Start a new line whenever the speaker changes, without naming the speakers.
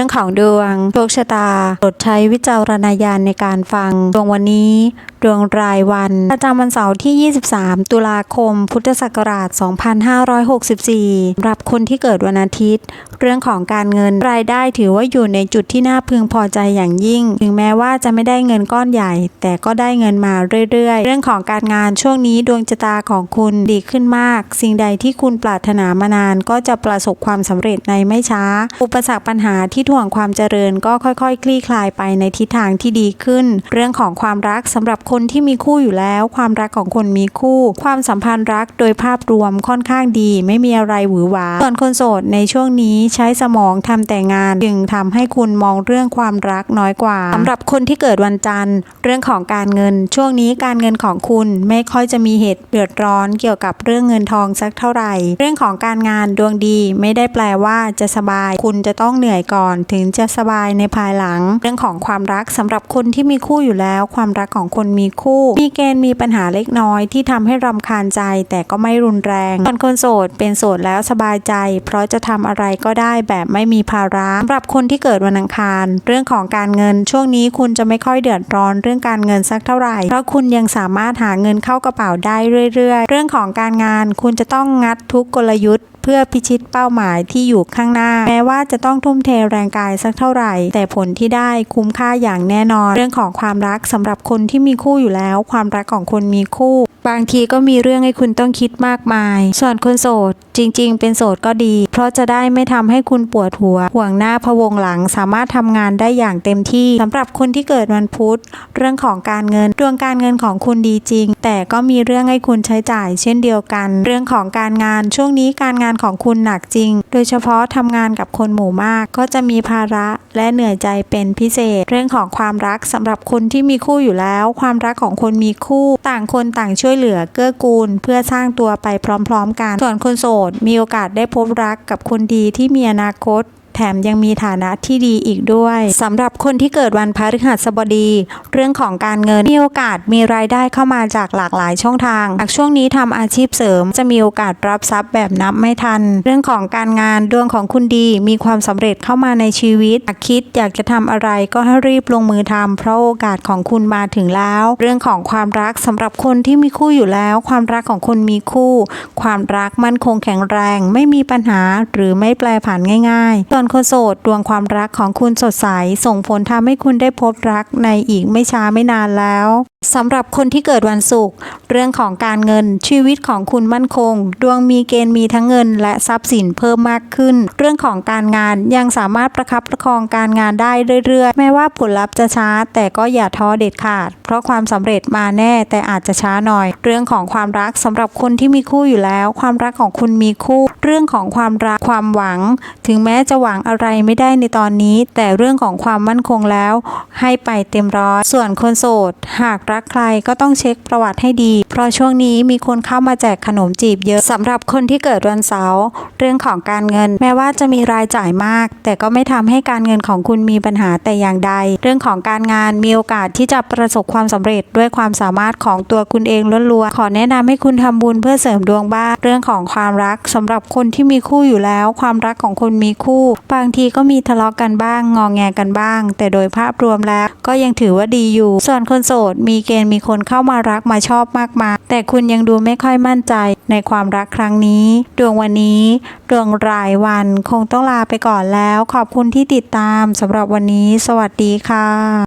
รื่องของดวงโชคชะตาโปรดใช้วิจารณญาณในการฟัง ดวงวันนี้ ดวงรายวัน ประจำวันเสาร์ที่ 23 ตุลาคม พุทธศักราช 2564สำหรับคนที่เกิดวันอาทิตย์ เรื่องของการเงินรายได้ถือว่าอยู่ในจุดที่น่าพึงพอใจอย่างยิ่ง ถึงแม้ว่าจะไม่ได้เงินก้อนใหญ่ แต่ก็ได้เงินมาเรื่อยๆ เรื่องของการงานช่วงนี้ดวงชะตาของคุณดีขึ้นมาก สิ่งใดที่คุณปรารถนามานานก็จะประสบความสำเร็จในไม่ช้า อุปสรรคปัญหาที่ถ่วงความเจริญก็ค่อยๆ คลี่คลายไปในทิศทางที่ดีขึ้น เรื่องของความรักสำหรับคนที่มีคู่อยู่แล้ว ความรักของคนมีคู่ ความสัมพันธ์รักโดยภาพรวมค่อนข้างดี ไม่มีอะไรหวือหวา ส่วนคนโสดในช่วงนี้ใช้สมองทำแต่งาน จึงทำให้คุณมองเรื่องความรักน้อยกว่าสำหรับคนที่เกิดวันจันทร์ เรื่องของการเงิน ช่วงนี้การเงินของคุณไม่ค่อยจะมีเหตุเดือดร้อนเกี่ยวกับเรื่องเงินทองสักเท่าไหร่ เรื่องของการงานดวงดีไม่ได้แปลว่าจะสบาย คุณจะต้องเหนื่อยก่อนถึงจะสบายในภายหลัง เรื่องของความรักสำหรับคนที่มีคู่อยู่แล้ว ความรักของคนมีคู่ มีเกณฑ์มีปัญหาเล็กน้อยที่ทำให้รำคาญใจ แต่ก็ไม่รุนแรงส่วนคนโสดเป็นโสดแล้วสบายใจ เพราะจะทำอะไรก็ได้แบบไม่มีภาระสำหรับคนที่เกิดวันอังคาร เรื่องของการเงินช่วงนี้คุณจะไม่ค่อยเดือดร้อนเรื่องการเงินสักเท่าไหร่ เพราะคุณยังสามารถหาเงินเข้ากระเป๋าได้เรื่อย ๆ เรื่องของการงานคุณจะต้องงัดทุกกลยุทธ์ พื่อพิชิตเป้าหมายที่อยู่ข้างหน้า แม้ว่าจะต้องทุ่มเทแรงกายสักเท่าไหร่ แต่ผลที่ได้คุ้มค่าอย่างแน่นอน เรื่องของความรักสำหรับคนที่มีคู่อยู่แล้ว ความรักของคนมีคู่ บางทีก็มีเรื่องให้คุณต้องคิดมากมาย ส่วนคนโสดจริง ๆ เป็นโสดก็ดี เพราะจะได้ไม่ทำให้คุณปวดหัว ห่วงหน้าพะวงหลังสามารถทำงานได้อย่างเต็มที่สำหรับคนที่เกิดวันพุธ เรื่องของการเงินดวงการเงินของคุณดีจริง แต่ก็มีเรื่องให้คุณใช้จ่าย เช่นเดียวกัน เรื่องของการงานช่วงนี้การงานของคุณหนักจริง โดยเฉพาะทำงานกับคนหมู่มาก ก็จะมีภาระและเหนื่อยใจเป็นพิเศษ เรื่องของความรักสำหรับคนที่มีคู่อยู่แล้ว ความรักของคนมีคู่ ต่างคนต่างช่วยเหลือเกื้อกูล เพื่อสร้างตัวไปพร้อม ๆ กัน ส่วนคนโสดมีโอกาสได้พบรักกับคนดีที่มีอนาคต แถมยังมีฐานะที่ดีอีกด้วยสำหรับคนที่เกิดวันพฤหัสบดี เรื่องของการเงินมีโอกาสมีรายได้เข้ามาจากหลากหลายช่องทางหากช่วงนี้ทำอาชีพเสริม จะมีโอกาสรับทรัพย์แบบนับไม่ทัน เรื่องของการงานดวงของคุณดี มีความสำเร็จเข้ามาในชีวิตหากคิดอยากจะทำอะไรก็ให้รีบลงมือทำเพราะโอกาสของคุณมาถึงแล้ว เรื่องของความรักสำหรับคนที่มีคู่อยู่แล้ว ความรักของคนมีคู่ ความรักมั่นคงแข็งแรง ไม่มีปัญหาหรือไม่แปลผันง่าย ๆ ส่วนคนโสดดวงความรักของคุณสดใส ส่งผลทำให้คุณได้พบรักในอีกไม่ช้าไม่นานแล้วสำหรับคนที่เกิดวันศุกร์เรื่องของการเงินชีวิตของคุณมั่นคง ดวงมีเกณฑ์มีทั้งเงิน และทรัพย์สินเพิ่มมากขึ้น เรื่องของการงานยังสามารถประคับประคองการงานได้เรื่อยๆ แม้ว่าผลลัพธ์จะช้า แต่ก็อย่าท้อเด็ดขาด เพราะความสำเร็จมาแน่แต่อาจจะช้าหน่อย เรื่องของความรักสำหรับคนที่มีคู่อยู่แล้ว ความรักของคุณมีคู่ เรื่องของความรักความหวัง ถึงแม้จะหวังอะไรไม่ได้ในตอนนี้ แต่เรื่องของความมั่นคงแล้ว ให้ไปเต็มร้อยส่วนคนโสดหากรักใครก็ต้องเช็คประวัติให้ดี เพราะช่วงนี้มีคนเข้ามาแจกขนมจีบเยอะสำหรับคนที่เกิดวันเสาร์เรื่องของการเงิน แม้ว่าจะมีรายจ่ายมาก แต่ก็ไม่ทำให้การเงินของคุณมีปัญหาแต่อย่างใด เรื่องของการงานมีโอกาสที่จะประสบความสำเร็จด้วยความสามารถของตัวคุณเองล้วนๆขอแนะนำให้คุณทำบุญเพื่อเสริมดวงบ้านเรื่องของความรักสำหรับคนที่มีคู่อยู่แล้ว ความรักของคนมีคู่ บางทีก็มีทะเลาะกันบ้าง งองแงกันบ้าง แต่โดยภาพรวมแล้วก็ยังถือว่าดีอยู่ ส่วนคนโสดมีมีเกณฑ์มีคนเข้ามารักมาชอบมากมายแต่คุณยังดูไม่ค่อยมั่นใจในความรักครั้งนี้ ดวงวันนี้ ดวงรายวันคงต้องลาไปก่อนแล้ว ขอบคุณที่ติดตามสำหรับวันนี้ สวัสดีค่ะ